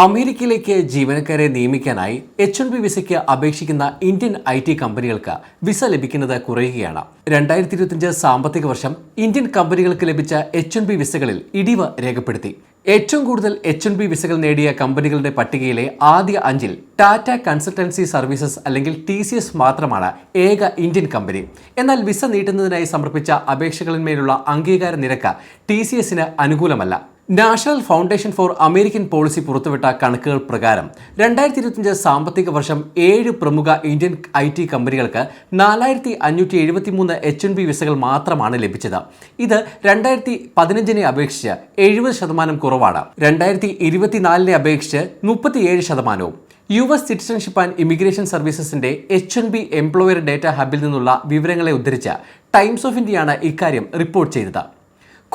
അമേരിക്കയിലേക്ക് ജീവനക്കാരെ നിയമിക്കാനായി H N B വിസയ്ക്ക് അപേക്ഷിക്കുന്ന ഇന്ത്യൻ ഐ ടി കമ്പനികൾക്ക് വിസ ലഭിക്കുന്നത് കുറയുകയാണ്. രണ്ടായിരത്തി ഇരുപത്തിയഞ്ച് സാമ്പത്തിക വർഷം ഇന്ത്യൻ കമ്പനികൾക്ക് ലഭിച്ച എച്ച് എൻ ബി വിസകളിൽ ഇടിവ് രേഖപ്പെടുത്തി. ഏറ്റവും കൂടുതൽ എച്ച് എൻ ബി വിസകൾ നേടിയ കമ്പനികളുടെ പട്ടികയിലെ ആദ്യ അഞ്ചിൽ ടാറ്റ കൺസൾട്ടൻസി സർവീസസ് അല്ലെങ്കിൽ ടി സി എസ് മാത്രമാണ് ഏക ഇന്ത്യൻ കമ്പനി എന്നാൽ വിസ നീട്ടുന്നതിനായി സമർപ്പിച്ച അപേക്ഷകളിന്മേലുള്ള അംഗീകാര നിരക്ക് ടി സി എസിന് അനുകൂലമല്ല. National foundation for American policy പുറത്തുവിട്ട കണക്കുകൾ പ്രകാരം രണ്ടായിരത്തി ഇരുപത്തിയഞ്ച് സാമ്പത്തിക വർഷം ഏഴ് പ്രമുഖ ഇന്ത്യൻ ഐ ടി കമ്പനികൾക്ക് നാലായിരത്തി അഞ്ഞൂറ്റി എഴുപത്തി മൂന്ന് എച്ച് എൻ ബി വിസകൾ മാത്രമാണ് ലഭിച്ചത്. ഇത് രണ്ടായിരത്തി പതിനഞ്ചിനെ അപേക്ഷിച്ച് എഴുപത് ശതമാനം കുറവാണ്. രണ്ടായിരത്തി ഇരുപത്തിനാലിനെ അപേക്ഷിച്ച് മുപ്പത്തിയേഴ് ശതമാനവും. U S citizenship and immigration സർവീസസിന്റെ H N B employer data ഹബിൽ നിന്നുള്ള വിവരങ്ങളെ ഉദ്ധരിച്ച ടൈംസ് ഓഫ് ഇന്ത്യയാണ് ഇക്കാര്യം റിപ്പോർട്ട് ചെയ്തത്.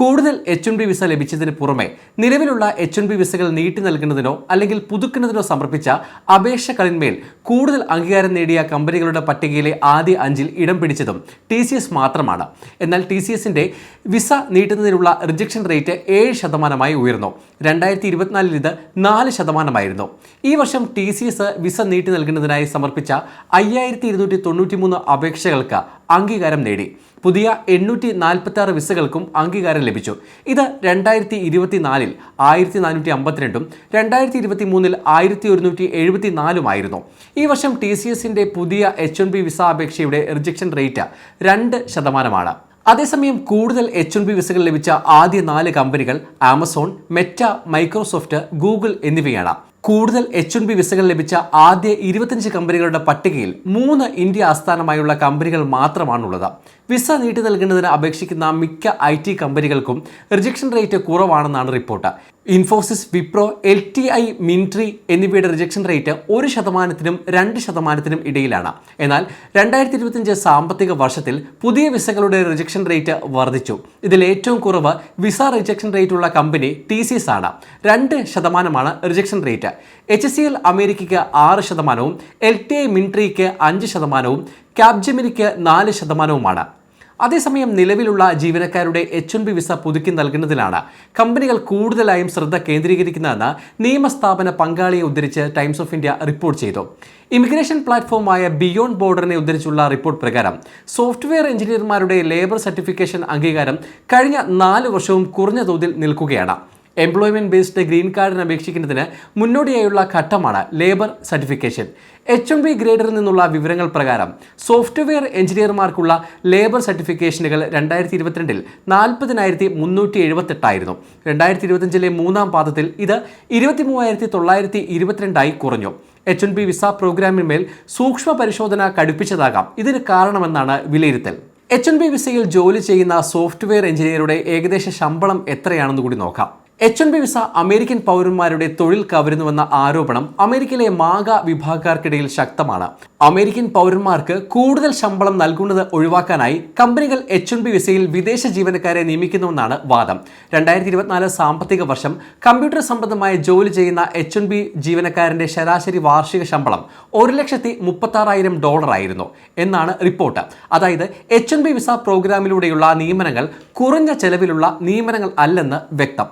കൂടുതൽ എച്ച് എൻ ബി വിസ ലഭിച്ചതിന് പുറമെ നിലവിലുള്ള എച്ച് എൻ ബി വിസകൾ നീട്ടി നൽകുന്നതിനോ അല്ലെങ്കിൽ പുതുക്കുന്നതിനോ സമർപ്പിച്ച അപേക്ഷകളിന്മേൽ കൂടുതൽ അംഗീകാരം നേടിയ കമ്പനികളുടെ പട്ടികയിലെ ആദ്യ അഞ്ചിൽ ഇടം പിടിച്ചതും ടി സി എസ് മാത്രമാണ്. എന്നാൽ ടി സി എസിന്റെ വിസ നീട്ടുന്നതിനുള്ള റിജക്ഷൻ റേറ്റ് ഏഴ് ശതമാനമായി ഉയർന്നു. രണ്ടായിരത്തി ഇരുപത്തിനാലിൽ ഇത് നാല് ശതമാനമായിരുന്നു. ഈ വർഷം ടി സി എസ് വിസ നീട്ടി നൽകുന്നതിനായി സമർപ്പിച്ച അയ്യായിരത്തി ഇരുന്നൂറ്റി തൊണ്ണൂറ്റി മൂന്ന് അപേക്ഷകൾക്ക് അംഗീകാരം നേടി. പുതിയ എണ്ണൂറ്റി നാൽപ്പത്തി ആറ് വിസകൾക്കും അംഗീകാരം ലഭിച്ചു. ഇത് രണ്ടായിരത്തി ഇരുപത്തിനാലിൽ ആയിരത്തി നാനൂറ്റി അമ്പത്തിരണ്ടും രണ്ടായിരത്തി ഇരുപത്തി മൂന്നിൽ ആയിരത്തി ഒരുന്നൂറ്റി എഴുപത്തി നാലുമായിരുന്നു ഈ വർഷം ടി സി എസിന്റെ പുതിയ എച്ച് എൻ ബി വിസ അപേക്ഷയുടെ റിജക്ഷൻ റേറ്റ് രണ്ട് ശതമാനമാണ്. അതേസമയം കൂടുതൽ എച്ച് എൻ ബി വിസകൾ ലഭിച്ച ആദ്യ നാല് കമ്പനികൾ ആമസോൺ മെറ്റ മൈക്രോസോഫ്റ്റ് ഗൂഗിൾ എന്നിവയാണ്. കൂടുതൽ എച്ച് എൻ ബി വിസകൾ ലഭിച്ച ആദ്യ ഇരുപത്തഞ്ച് കമ്പനികളുടെ പട്ടികയിൽ മൂന്ന് ഇന്ത്യ ആസ്ഥാനമായുള്ള കമ്പനികൾ മാത്രമാണുള്ളത്. വിസ നീട്ടി നൽകുന്നതിന് അപേക്ഷിക്കുന്ന മിക്ക ഐ കമ്പനികൾക്കും rejection rate കുറവാണെന്നാണ് report Infosys Wipro L T I Mindtree എന്നിവയുടെ റിജക്ഷൻ റേറ്റ് ഒരു ശതമാനത്തിനും രണ്ട് ശതമാനത്തിനും ഇടയിലാണ്. എന്നാൽ രണ്ടായിരത്തി ഇരുപത്തിയഞ്ച് സാമ്പത്തിക വർഷത്തിൽ പുതിയ വിസകളുടെ റിജക്ഷൻ റേറ്റ് വർദ്ധിച്ചു. ഇതിൽ ഏറ്റവും കുറവ് വിസ റിജക്ഷൻ റേറ്റ് ഉള്ള കമ്പനി ടി സി എസ് ആണ്. രണ്ട് ശതമാനമാണ് rejection rate H C L അമേരിക്കയ്ക്ക് ആറ് ശതമാനവും എൽ ടി ഐ മിൻട്രിക്ക് അഞ്ച് ശതമാനവും ക്യാബ്ജമിനിക്ക് നാല് ശതമാനവുമാണ്. അതേസമയം നിലവിലുള്ള ജീവനക്കാരുടെ എച്ച് എൻ ബി വിസ പുതുക്കി നൽകുന്നതിലാണ് കമ്പനികൾ കൂടുതലായും ശ്രദ്ധ കേന്ദ്രീകരിക്കുന്നതെന്ന് നിയമസ്ഥാപന പങ്കാളിയെ ഉദ്ധരിച്ച് ടൈംസ് ഓഫ് ഇന്ത്യ റിപ്പോർട്ട് ചെയ്തു. ഇമിഗ്രേഷൻ പ്ലാറ്റ്ഫോമായ ബിയോണ്ട് ബോർഡറിനെ ഉദ്ധരിച്ചുള്ള റിപ്പോർട്ട് പ്രകാരം സോഫ്റ്റ്വെയർ എഞ്ചിനീയർമാരുടെ ലേബർ സർട്ടിഫിക്കേഷൻ അംഗീകാരം കഴിഞ്ഞ നാല് വർഷവും കുറഞ്ഞ തോതിൽ നിൽക്കുകയാണ്. എംപ്ലോയ്മെന്റ് ബേസ്ഡ് ഗ്രീൻ കാർഡിന് അപേക്ഷിക്കുന്നതിന് മുന്നോടിയായുള്ള ഘട്ടമാണ് labour certification H M B ഗ്രേഡറിൽ നിന്നുള്ള വിവരങ്ങൾ പ്രകാരം സോഫ്റ്റ്വെയർ എഞ്ചിനീയർമാർക്കുള്ള ലേബർ സർട്ടിഫിക്കേഷനുകൾ രണ്ടായിരത്തി ഇരുപത്തിരണ്ടിൽ നാൽപ്പതിനായിരത്തി മുന്നൂറ്റി എഴുപത്തെട്ടായിരുന്നു രണ്ടായിരത്തി ഇരുപത്തഞ്ചിലെ മൂന്നാം പാദത്തിൽ ഇത് ഇരുപത്തി മൂവായിരത്തി തൊള്ളായിരത്തി ഇരുപത്തിരണ്ടായി കുറഞ്ഞു എച്ച് എൻ ബി വിസ പ്രോഗ്രാമിന്മേൽ സൂക്ഷ്മ പരിശോധന കടുപ്പിച്ചതാകാം ഇതിന് കാരണമെന്നാണ് വിലയിരുത്തൽ എച്ച് എൻ ബി വിസയിൽ ജോലി ചെയ്യുന്ന സോഫ്റ്റ്വെയർ എഞ്ചിനീയറുടെ ഏകദേശ ശമ്പളം എത്രയാണെന്ന് കൂടി നോക്കാം H N B visa American പൗരന്മാരുടെ തൊഴിൽ കവരുന്നുവെന്ന ആരോപണം അമേരിക്കയിലെ മാഗ വിഭാഗക്കാർക്കിടയിൽ ശക്തമാണ്. അമേരിക്കൻ പൗരന്മാർക്ക് കൂടുതൽ ശമ്പളം നൽകുന്നത് ഒഴിവാക്കാനായി കമ്പനികൾ എച്ച് എൻ ബി വിസയിൽ വിദേശ ജീവനക്കാരെ നിയമിക്കുന്നുവെന്നാണ് വാദം. രണ്ടായിരത്തി ഇരുപത്തിനാല് സാമ്പത്തിക വർഷം കമ്പ്യൂട്ടർ സംബന്ധമായ ജോലി ചെയ്യുന്ന എച്ച് എൻ ബി ജീവനക്കാരന്റെ ശരാശരി വാർഷിക ശമ്പളം ഒരു ലക്ഷത്തി മുപ്പത്താറായിരം ഡോളർ ആയിരുന്നു എന്നാണ് റിപ്പോർട്ട്. അതായത് എച്ച് എൻ ബി വിസ പ്രോഗ്രാമിലൂടെയുള്ള നിയമനങ്ങൾ കുറഞ്ഞ ചെലവിലുള്ള നിയമനങ്ങൾ അല്ലെന്ന് വ്യക്തം.